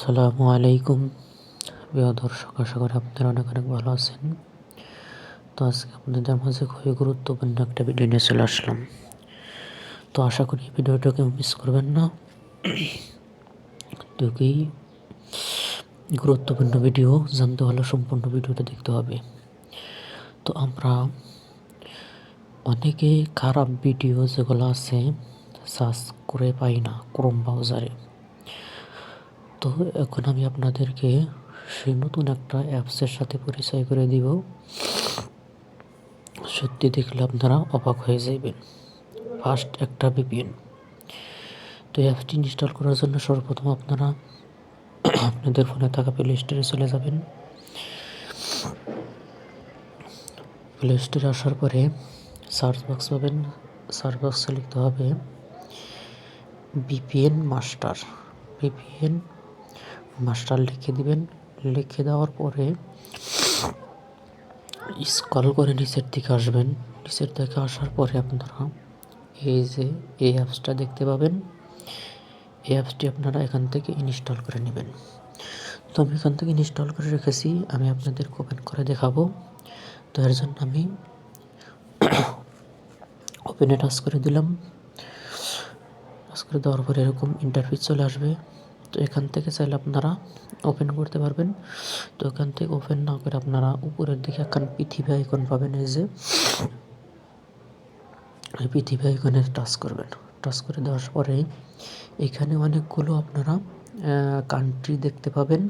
আসসালামু আলাইকুম। প্রিয় দর্শক, আশা করি আপনারা অনেক অনেক ভালো আছেন। তো আজকে আপনাদের মাঝে খুবই গুরুত্বপূর্ণ একটা ভিডিও নিয়ে চলে আসলাম। তো আশা করি এই ভিডিওটাকে মিস করবেন না। খুবই গুরুত্বপূর্ণ ভিডিও জানতে হলে সম্পূর্ণ ভিডিওটা দেখতে হবে। তো আমরা অনেকে খারাপ ভিডিও যেগুলো আছে সার্চ করে পাই না ক্রোম ব্রাউজারে তো এখন আমি আপনাদেরকে সেই নতুন একটা অ্যাপসের সাথে পরিচয় করে দিব। সত্যি দেখলে আপনারা অবাক হয়ে যাবেন ফার্স্ট একটা ভিপিএন তো অ্যাপসটি ইনস্টল করার জন্য সর্বপ্রথম আপনারা আপনাদের ফোনে থাকা প্লে স্টোরে চলে যাবেন। প্লে স্টোরে আসার পরে সার্চ বক্স পাবেন। সার্চ বক্সে লিখতে হবে বিপিএন মাস্টার বিপিএন মাস্টার লিখে দিবেন। লিখে দেওয়ার পরে স্কল করে নিচের দিকে আসবেন। নিচের দিকে আসার পরে আপনারা এই যে এই অ্যাপসটা দেখতে পাবেন। এই অ্যাপসটি আপনারা এখান থেকে ইনস্টল করে নেবেন। তো আমি এখান থেকে ইনস্টল করে রেখেছি। আমি আপনাদের ওপেন করে দেখাবো। তো এর জন্য আমি ওপেনে টাচ করে দিলাম। টাচ করে দেওয়ার পরে এরকম ইন্টারফেস চলে আসবে। তো এখান থেকে চাইলে আপনারা ওপেন করতে পারবেন। তো এখান থেকে ওপেন না করে আপনারা উপরের দিকে একখান পৃথিবী আইকন পাবেন এই যে। এই পৃথিবী আইকনে টাচ করবেন। টাচ করে দেওয়ার পরে এখানে অনেকগুলো আপনারা কান্ট্রি দেখতে পাবেন।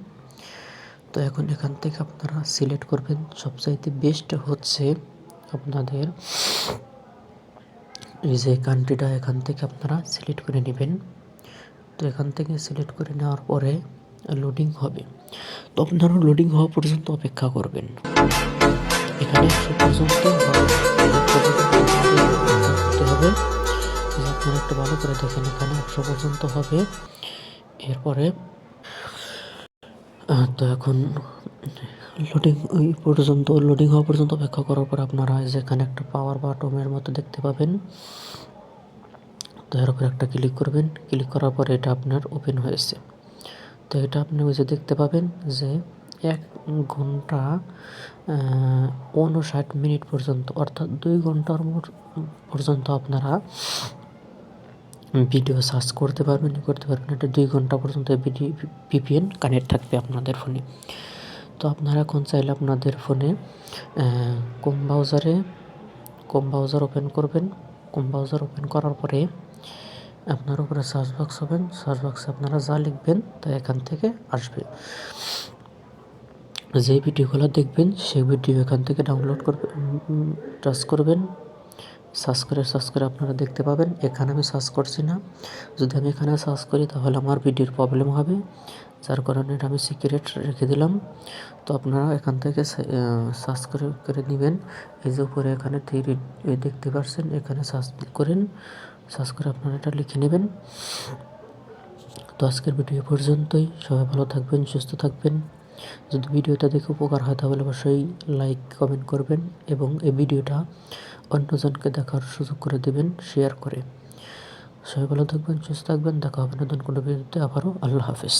তো এখন এখান থেকে আপনারা সিলেক্ট করবেন। সবচাইতে বেস্ট হচ্ছে আপনাদের এই যে কান্ট্রিটা এখান থেকে আপনারা সিলেক্ট করে নেবেন। তো এখান থেকে সিলেক্ট করে নেওয়ার পরে লোডিং হবে। তো আপনারা লোডিং হওয়া পর্যন্ত অপেক্ষা করবেন। এখানে আপনারা একটু ভালো করে দেখেন, এখানে একশো পর্যন্ত হবে। এরপরে তো এখন লোডিং ওই পর্যন্ত লোডিং হওয়া পর্যন্ত অপেক্ষা করার পর আপনারা যেখানে একটা পাওয়ার বাটমের মতো দেখতে পাবেন। তো এর উপর একটা ক্লিক করবেন। ক্লিক করার পরে এটা আপনার ওপেন হয়েছে। তো এটা আপনি ওই যে দেখতে পাবেন যে এক ঘণ্টা উনষাট মিনিট পর্যন্ত, অর্থাৎ দুই ঘণ্টার পর্যন্ত আপনারা ভিডিও সার্চ করতে পারবেন করতে পারবেন। এটা দুই ঘণ্টা পর্যন্ত ভিপিএন কানেক্ট থাকবে আপনাদের ফোনে। তো আপনারা এখন চাইলে আপনাদের ফোনে কম ব্রাউজারে কম ব্রাউজার ওপেন করবেন। কম ব্রাউজার ওপেন করার পরে আপনার উপরে সার্চ বক্স হবেন। সার্চ বক্সে আপনারা যা লিখবেন তা এখান থেকে আসবে। যে ভিডিওগুলো দেখবেন, সেই ভিডিও এখান থেকে ডাউনলোড করবেন টাচ করবেন। সার্চ করে সার্চ করে আপনারা দেখতে পাবেন। এখানে আমি সার্চ করছি না। যদি আমি এখানে সার্চ করি, তাহলে আমার ভিডিওর প্রবলেম হবে। যার কারণে আমি সিক্রেট রেখে দিলাম। তো আপনারা এখান থেকে সার্চ করে করে নেবেন। এই যে উপরে এখানে থ্রি দেখতে পাচ্ছেন, এখানে সার্চ করেন। সার্চ করে আপনারা এটা লিখে নেবেন। তো আজকের ভিডিও পর্যন্তই। সবাই ভালো থাকবেন, সুস্থ থাকবেন। যদি ভিডিওটা দেখে উপকার হয়, তাহলে অবশ্যই লাইক কমেন্ট করবেন এবং এই ভিডিওটা অন্যজনকে দেখার সুযোগ করে দেবেন শেয়ার করে। সবাই ভালো থাকবেন, সুস্থ থাকবেন। দেখা হবে নতুন কোনো ভিডিওতে আবারও। আল্লাহ হাফিজ।